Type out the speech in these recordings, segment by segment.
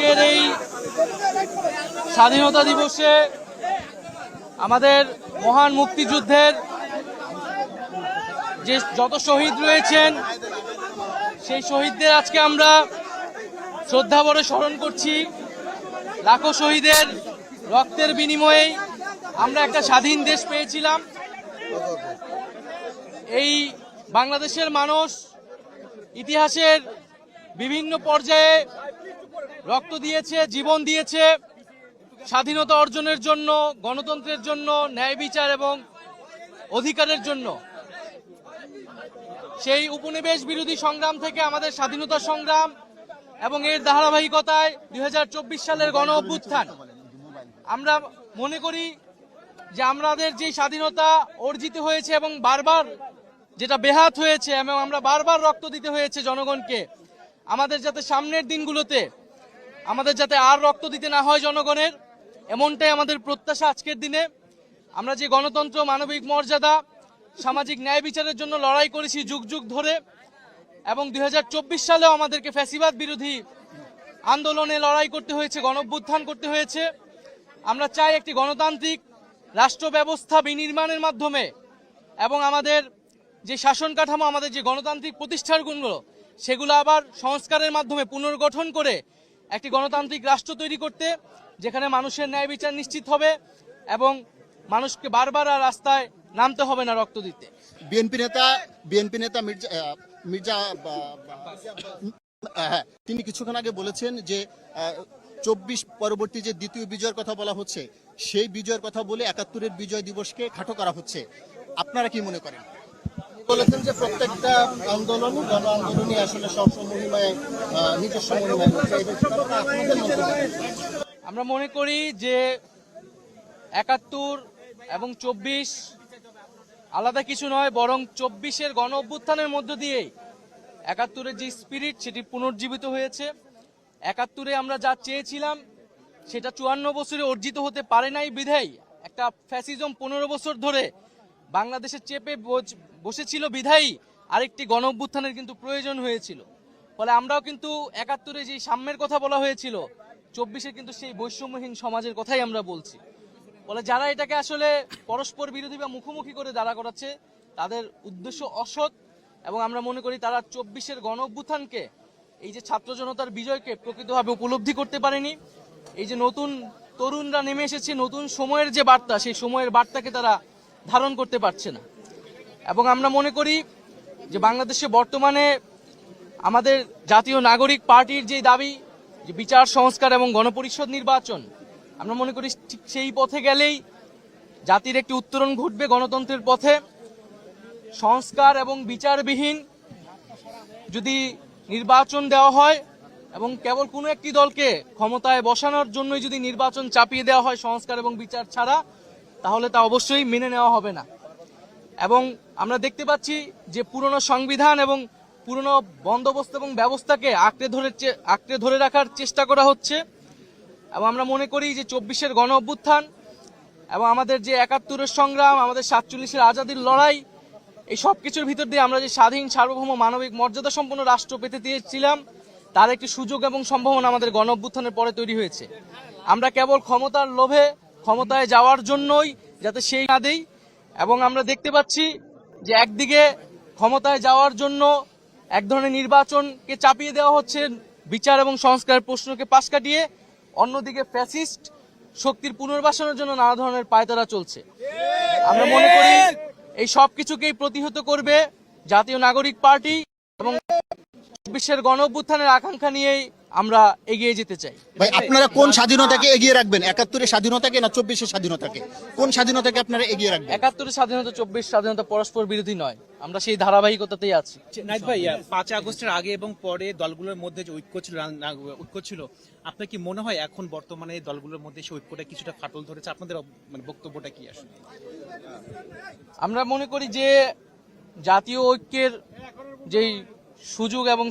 আজকের এই স্বাধীনতা দিবসে আমাদের মহান মুক্তিযুদ্ধের যে যত শহীদ রয়েছেন, সেই শহীদদের আজকে আমরা শ্রদ্ধা ভরে স্মরণ করছি। লাখো শহীদের রক্তের বিনিময়ে আমরা একটা স্বাধীন দেশ পেয়েছিলাম। এই বাংলাদেশের মানুষ ইতিহাসের বিভিন্ন পর্যায়ে রক্ত দিয়েছে, জীবন দিয়েছে, স্বাধীনতা অর্জনের জন্য, গণতন্ত্রের জন্য, ন্যায় বিচার এবং অধিকারের জন্য। সেই উপনিবেশ বিরোধী সংগ্রাম থেকে আমাদের স্বাধীনতা সংগ্রাম এবং এর ধারাবাহিকতায় দুই হাজার চব্বিশ সালের গণ অভ্যুত্থান। আমরা মনে করি যে আমাদের যে স্বাধীনতা অর্জিত হয়েছে এবং বারবার যেটা বেহাত হয়েছে এবং আমরা বারবার রক্ত দিতে হয়েছে জনগণকে, আমাদের যাতে সামনের দিনগুলোতে আমাদের যাতে আর রক্ত দিতে না হয় জনগণের, এমনটাই আমাদের প্রত্যাশা আজকের দিনে। আমরা যে গণতন্ত্র, মানবিক মর্যাদা, সামাজিক ন্যায় বিচারের জন্য লড়াই করেছি যুগ যুগ ধরে, এবং দু হাজার চব্বিশ সালেও আমাদেরকে ফ্যাসিবাদ বিরোধী আন্দোলনে লড়াই করতে হয়েছে, গণভ্যুত্থান করতে হয়েছে। আমরা চাই একটি গণতান্ত্রিক রাষ্ট্র ব্যবস্থা বিনির্মাণের মাধ্যমে, এবং আমাদের যে শাসন কাঠামো, আমাদের যে গণতান্ত্রিক প্রতিষ্ঠানগুলো, সেগুলো আবার সংস্কারের মাধ্যমে পুনর্গঠন করে একটি গণতান্ত্রিক রাষ্ট্র তৈরি করতে, যেখানে মানুষের ন্যায় বিচার নিশ্চিত হবে এবং মানুষকে বারবার আর রাস্তায় নামতে হবে না রক্ত দিতে। বিএনপি নেতা বিএনপি নেতা মির্জা মির্জা হ্যাঁ তিনি কিছুক্ষণ আগে বলেছেন যে চব্বিশ পরবর্তী যে দ্বিতীয় বিজয়ের কথা বলা হচ্ছে, সেই বিজয়ের কথা বলে একাত্তরের বিজয় দিবসকে খাটো করা হচ্ছে। আপনারা কি মনে করেন? বলেছেন যে প্রত্যেকটা আন্দোলন গণ আন্দোলনই আসলে সব নিজস্ব? আমরা মনে করি যে একাত্তর এবং চব্বিশ আলাদা কিছু নয়, বরং চব্বিশের গণ অভ্যুত্থানের মধ্য দিয়েই একাত্তরের যে স্পিরিট সেটি পুনর্জীবিত হয়েছে। একাত্তরে আমরা যা চেয়েছিলাম, সেটা চুয়ান্ন বছরে অর্জিত হতে পারে নাই বিধায়। একটা ফ্যাসিজম পনেরো বছর ধরে বাংলাদেশে চেপে বস- বসেছিল বিধায়ী আরেকটি গণ অভ্যুত্থানের কিন্তু প্রয়োজন হয়েছিল। ফলে আমরাও কিন্তু একাত্তরে যে সাম্যের কথা বলা হয়েছিল, চব্বিশে কিন্তু সেই বৈষম্যহীন সমাজের কথাই আমরা বলছি। ফলে যারা এটাকে আসলে পরস্পর বিরোধী বা মুখোমুখি করে দাঁড়া করাচ্ছে, তাদের উদ্দেশ্য অসৎ এবং আমরা মনে করি তারা চব্বিশের গণ অভ্যুত্থানকে এই যে ছাত্র জনতার বিজয়কে প্রকৃতভাবে উপলব্ধি করতে পারেনি। এই যে নতুন তরুণরা নেমে এসেছে, নতুন সময়ের যে বার্তা, সেই সময়ের বার্তাকে তারা ধারণ করতে পারছে না। এবং আমরা মনে করি যে বাংলাদেশে বর্তমানে আমাদের জাতীয় নাগরিক পার্টির যে দাবি, যে বিচার, সংস্কার এবং গণপরিষদ নির্বাচন, আমরা মনে করি ঠিক সেই পথে গেলেই জাতির একটি উত্তরণ ঘটবে গণতন্ত্রের পথে। সংস্কার এবং বিচারবিহীন যদি নির্বাচন দেওয়া হয় এবং কেবল কোনো একটি দলকে ক্ষমতায় বসানোর জন্যই যদি নির্বাচন চাপিয়ে দেওয়া হয় সংস্কার এবং বিচার ছাড়া তাহলে তা অবশ্যই মেনে নেওয়া হবে না। এবং আমরা দেখতে পাচ্ছি যে পুরনো সংবিধান এবং পুরনো বন্দোবস্ত এবং ব্যবস্থাকে আঁকড়ে ধরে আঁকড়ে ধরে রাখার চেষ্টা করা হচ্ছে। এবং আমরা মনে করি যে চব্বিশের গণ অভ্যুত্থান এবং আমাদের যে একাত্তরের সংগ্রাম, আমাদের সাতচল্লিশের আজাদির লড়াই, এই সব কিছুর ভিতর দিয়ে আমরা যে স্বাধীন, সার্বভৌম, মানবিক মর্যাদা সম্পন্ন রাষ্ট্র পেতে দিয়েছিলাম তার একটি সুযোগ এবং সম্ভাবনা আমাদের গণ অভ্যুত্থানের পরে তৈরি হয়েছে। আমরা কেবল ক্ষমতার লোভে ক্ষমতায় যাওয়ার জন্যই যাতে সেই না দেই। এবং আমরা দেখতে পাচ্ছি যে একদিকে ক্ষমতায় যাওয়ার জন্য এক ধরনের নির্বাচনকে চাপিয়ে দেওয়া হচ্ছে, বিচার এবং সংস্কারের প্রশ্নকে পাশ কাটিয়ে। অন্যদিকে ফ্যাসিস্ট শক্তির পুনর্বাসনের জন্য নানা ধরনের পায়তারা চলছে। আমরা মনে করি এই সব কিছুকেই প্রতিহত করবে জাতীয় নাগরিক পার্টি এবং বিশ্বের গণ অভ্যুত্থানের আকাঙ্ক্ষা নিয়েই আমরা এগিয়ে যেতে চাই। ভাই আপনারা কোন স্বাধীনতাকে এগিয়ে রাখবেন? একাত্তরের স্বাধীনতাকে না চব্বিশের স্বাধীনতাকে? কোন স্বাধীনতাকে আপনারা এগিয়ে রাখবেন? একাত্তরের স্বাধীনতা চব্বিশ স্বাধীনতা পরস্পর বিরোধী নয়। আমরা সেই ধারাবাহিকতাতেই আছি। নাইট ভাই পাঁচ আগস্টের আগে এবং পরে দলগুলোর মধ্যে যে ঐক্য ছিল ঐক্য ছিল আপনার কি মনে হয় এখন বর্তমানে দলগুলোর মধ্যে সেই ঐক্যটা কিছুটা ফাটল ধরেছে? আপনাদের মানে বক্তব্যটা কি আসলে? আমরা মনে করি যে জাতীয় ঐক্যের যেই সুযোগ এবং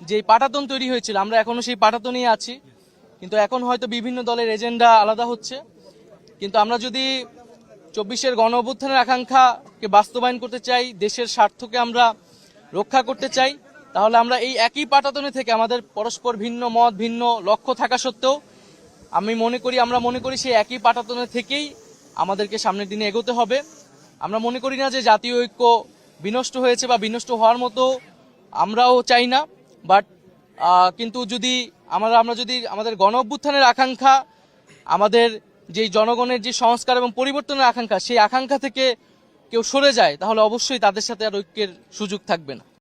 যেই পাটাতন তৈরি হয়েছিল, আমরা এখনও সেই পাটাতনই আছি। কিন্তু এখন হয়তো বিভিন্ন দলের এজেন্ডা আলাদা হচ্ছে। কিন্তু আমরা যদি চব্বিশের গণ অভ্যুত্থানের আকাঙ্ক্ষাকে বাস্তবায়ন করতে চাই, দেশের স্বার্থকে আমরা রক্ষা করতে চাই, তাহলে আমরা এই একই পাটাতনে থেকে আমাদের পরস্পর ভিন্ন মত, ভিন্ন লক্ষ্য থাকা সত্ত্বেও আমি মনে করি, আমরা মনে করি সেই একই পাটাতনে থেকেই আমাদেরকে সামনের দিনে এগোতে হবে। আমরা মনে করি না যে জাতীয় ঐক্য বিনষ্ট হয়েছে বা বিনষ্ট হওয়ার মতো আমরাও চাই না। বাট কিন্তু যদি আমরা আমরা যদি আমাদের গণ অভ্যুত্থানের আকাঙ্ক্ষা, আমাদের যে জনগণের যে সংস্কার এবং পরিবর্তনের আকাঙ্ক্ষা, সেই আকাঙ্ক্ষা থেকে কেউ সরে যায়, তাহলে অবশ্যই তাদের সাথে আর ঐক্যের সুযোগ থাকবে না।